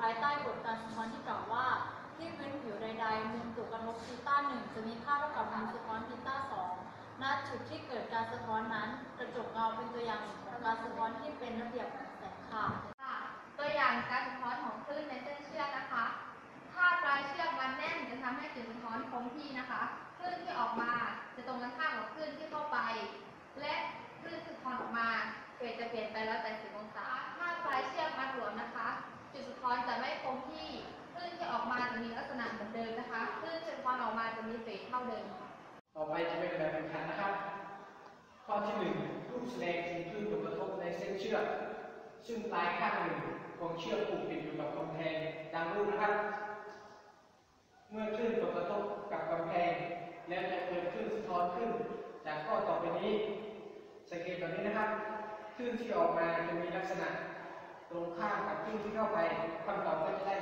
ภายใต้กฎการสะท้อนที่กล่าวว่า ที่พื้นผิวใดๆมุมถูกกระทบทีต้าหนึ่งจะมีค่าเท่ากับมุมสะท้อนทีต้าสองณจุดที่เกิดการสะท้อนนั้น กระจกเงาเป็นตัวอย่างหนึ่งของการสะท้อนที่เป็นระเบียบของแสงค่ะค่ะตัวอย่างการสะท้อนของคลื่นในเส้นเชือกนะคะ ถ้าปลายเชือกมันแน่นจะทำให้จุดสะท้อนคงที่นะคะคลื่นที่ออกมาจะตรงกันข้ามกับคลื่นที่เข้าไป และคลื่นที่สะท้อนออกมาเกรดจะเปลี่ยนไปแล้วแต่สิบองศา ถ้าปลายเชือกมัดหลวมนะคะ จุดสะท้อนจะไม่คงที่คลื่นที่ออกมาจะมีลักษณะเหมือนเดิมนะคะคลื่นที่สะท้อนออกมาจะมีเฟสเท่าเดิมต่อไปจะเป็นแบบแข่งขันนะครับ ข้อที่หนึ่งรูปแสดงถึงคลื่นถูกกระทบในเส้นเชือก ซึ่งปลายข้างหนึ่งของเชือกผูกติดอยู่กับกำแพงดังรูปนะครับ เมื่อคลื่นถูกกระทบกับกำแพง แล้วจะเกิดคลื่นสะท้อนขึ้น จากข้อต่อไปนี้ สังเกตแบบนี้นะครับคลื่นที่ออกมาจะมีลักษณะ ตรงข้ามกับคลื่นที่เข้าไปคำตอบก็จะได้